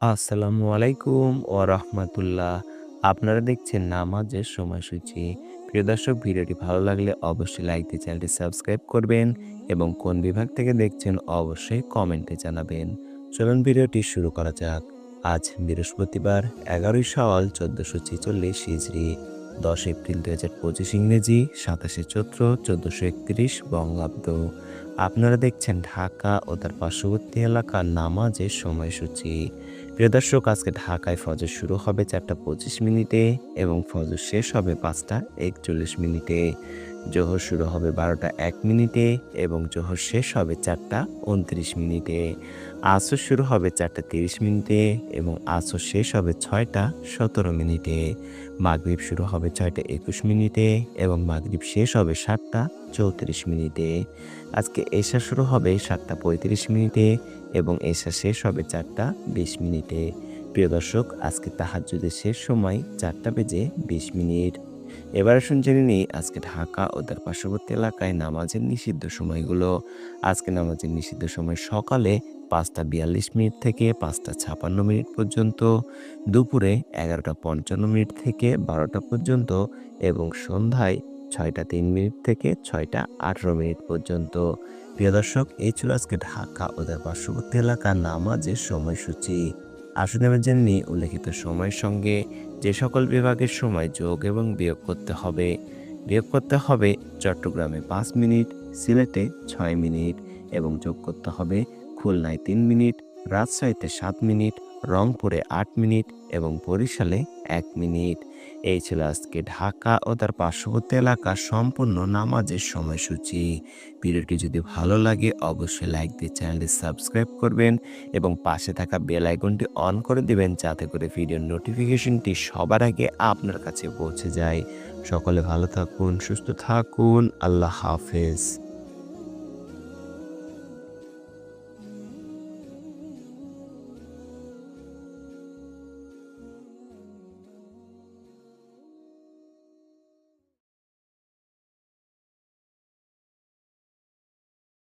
আসসালামু আলাইকুম ও রহমাতুল্লাহ। আপনারা দেখছেন নামাজের সময়সূচি। প্রিয় দর্শক, ভিডিওটি ভালো লাগলে অবশ্যই লাইক দিয়ে চ্যানেলটি সাবস্ক্রাইব করবেন এবং কোন বিভাগ থেকে দেখছেন অবশ্যই কমেন্টে জানাবেন। চলুন ভিডিওটি শুরু করা যাক। আজ বৃহস্পতিবার, এগারোই সওয়াল চোদ্দোশো ছেচল্লিশ হিজড়ি দশ এপ্রিল দু হাজার পঁচিশ ইংরেজি, সাতাশে চৈত্র, চোদ্দোশো একত্রিশ বঙ্গাব্দ। আপনারা দেখছেন ঢাকা ও তার পার্শ্ববর্তী এলাকার নামাজের সময়সূচি। প্রিয় দর্শক, আজকে ঢাকায় ফজর শুরু হবে চারটা পঁচিশ মিনিটে এবং ফজর শেষ হবে পাঁচটা একচল্লিশ মিনিটে। জোহর শুরু হবে বারোটা এক মিনিটে এবং জোহর শেষ হবে চারটা উনত্রিশ মিনিটে। আসর শুরু হবে চারটা তিরিশ মিনিটে এবং আসর শেষ হবে ছয়টা সতেরো মিনিটে। মাগরিব শুরু হবে ছয়টা একুশ মিনিটে এবং মাগরিব শেষ হবে সাতটা চৌত্রিশ মিনিটে। আজকে এশা শুরু হবে সাতটা পঁয়ত্রিশ মিনিটে এবং এশা শেষ হবে চারটা বিশ মিনিটে। প্রিয় দর্শক, আজকে তাহাজ্জুদের শেষ সময় চারটা বেজে বিশ মিনিট। এবার আসুন জেনে নিই আজকে ঢাকা ও তার পার্শ্ববর্তী এলাকায় নামাজের নিষিদ্ধ সময়গুলো। আজকে নামাজের নিষিদ্ধ সময় সকালে পাঁচটা বিয়াল্লিশ মিনিট থেকে পাঁচটা ছাপান্ন মিনিট পর্যন্ত, দুপুরে এগারোটা পঞ্চান্ন মিনিট থেকে বারোটা পর্যন্ত এবং সন্ধ্যায় ছয়টা তিন মিনিট থেকে ছয়টা আঠেরো মিনিট পর্যন্ত। প্রিয় দর্শক, এই ছিল আজকে ঢাকা ও তার পার্শ্ববর্তী এলাকার নামাজের সময়সূচি। আসুন এবার জেনে নিই উল্লেখিত সময়ের সঙ্গে যে সকল বিভাগের সময় যোগ এবং বিয়োগ করতে হবে, বিয়োগ করতে হবে চট্টগ্রামে পাঁচ মিনিট, সিলেটে ছয় মিনিট এবং যোগ করতে হবে খুলনায় তিন মিনিট, রাজশাহীতে সাত মিনিট, রংপুরে আট মিনিট এবং বরিশালে এক মিনিট। এই ছিল আজকে ঢাকা ও তার পার্শ্ববর্তী এলাকার সম্পূর্ণ নামাজের সময়সূচি। ভিডিওটি যদি ভালো লাগে, অবশ্যই লাইক দিয়ে চ্যানেলটি সাবস্ক্রাইব করবেন এবং পাশে থাকা বেল আইকনটি অন করে দিবেন যাতে করে ভিডিওর নোটিফিকেশনটি সবার আগে আপনার কাছে পৌঁছে যায়। সকলে ভালো থাকুন, সুস্থ থাকুন, আল্লাহ হাফেজ।